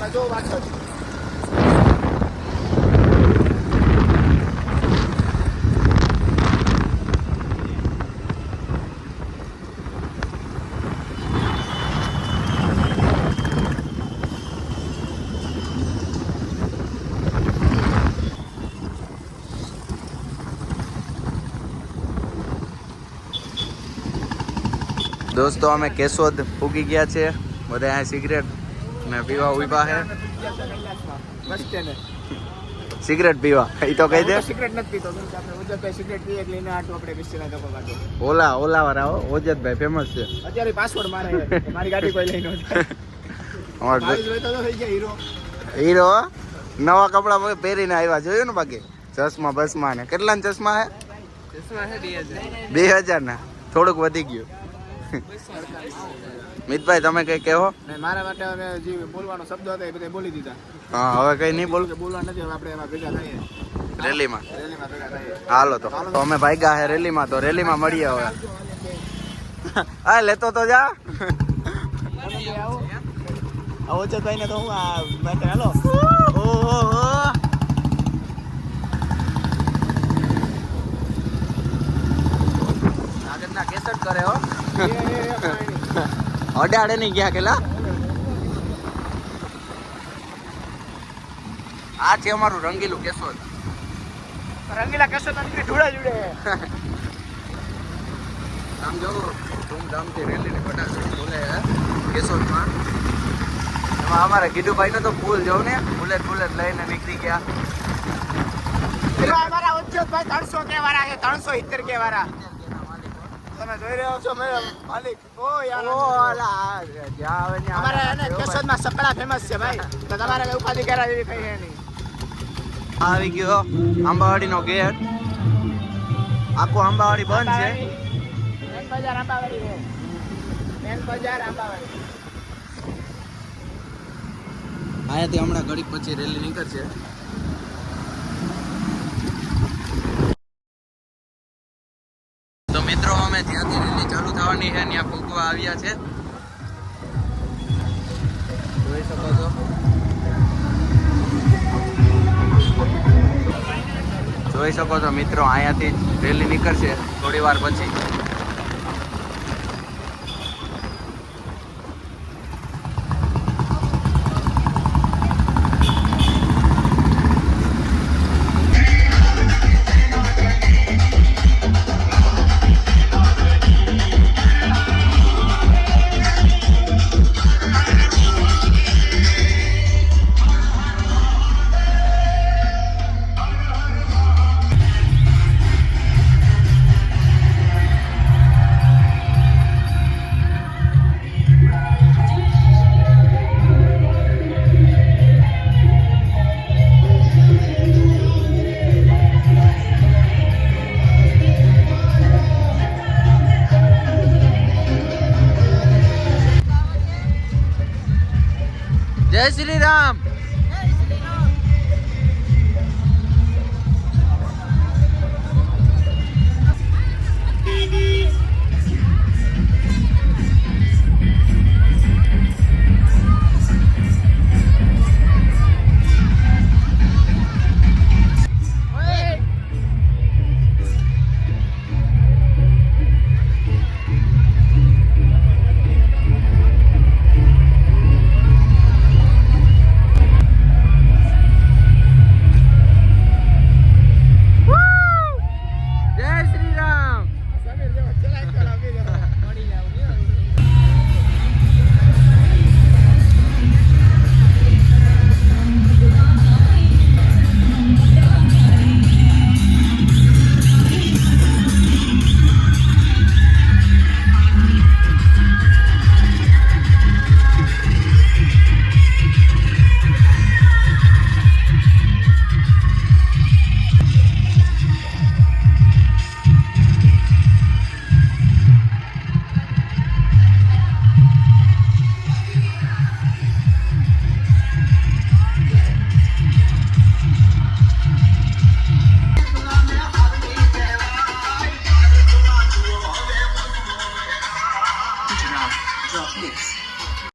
એમાં જો પાછળ દોસ્તો અમે કેશોદ પૂગી ગયા છે બધા અહીંયા સિગરેટ ને પીવા ઊભા હે. સિગરેટ પીવા. એ તો કહી દે. સિગરેટ નથી પીતો. ઉજ્જતભાઈ સિગરેટ પીએ એટલે એને આટો આપણે બિસ્કીના ધક્કો કાઢો ઓલા ઓલા વાળા હો. ઓજતભાઈ ફેમસ છે. અત્યારે પાસવર્ડ મારે મારી ગાડી કોઈ લઈ ન હીરો હીરો નવા કપડા પહેરીને આવ્યા. જોયું ને બાકી? ચશ્મા બસમાં ને કેટલા ચશ્મા હે બે હજાર. ના થોડુંક વધી ગયું. મિતભાઈ તમે કઈ કહો મારા માટે હવે જે બોલવાનો શબ્દ હતો એ બધા બોલી દીધા. હા હવે કઈ નહીં બોલ. બોલવા નથી હવે આપણે એમાં ભેગા થઈએ. રેલીમાં. હાલો તો અમે ભાઈ ગયા હે રેલીમાં તો રેલીમાં મળીએ હવે. હા લેતો તો જા. આવો છે તો હું આ માટે હાલો. ઓહો આગળના કેસટ કરે હો. અડે અડે નહીં ગયા કેલા? આ છે અમારું રંગીલું કેશોદ. રંગીલા કશો તંત્રી ધૂળે જોડે. આમ જો ધૂમધામથી રેલીને ફટાકડી બોલે કેશોદમાં. એમાં અમારે ગીડુભાઈ તો ફૂલ જવું ને બુલેટ બુલેટ લઈને નીકળી ગયા. અમારા ઉજ્જતભાઈ ત્રણસો કે વાળા છે ત્રણસો ઇત્તેર કે વાળા તમે જોઈ રહ્યા છો મેં માલિક. ઓ યાર. ઓ અલા, જ્યાં આવે ને અમારે એને કેશોદમાં સકડા ફેમસ છે ભાઈ. તો તમારે કઈ ઉપાધિ કરાવી જેવી કઈ નહીં. આવી ગયો આંબાવાડીનો ગેટ આખું આંબાવાડી બંધ છે. મેન બજાર આંબાવાડી મેન બજાર આંબાવાડી. અહીંયાથી હમણાં ઘડીક પછી રેલી નીકળશે તો મિત્રો અમે જ્યાંથી રેલી ચાલુ થવાની છે, ત્યાં ભોગવા આવ્યા છે. જોઈ શકો છો. જોઈ શકો છો મિત્રો, અહીંયાથી રેલી નીકળશે થોડી વાર પછી. જય શ્રી રામ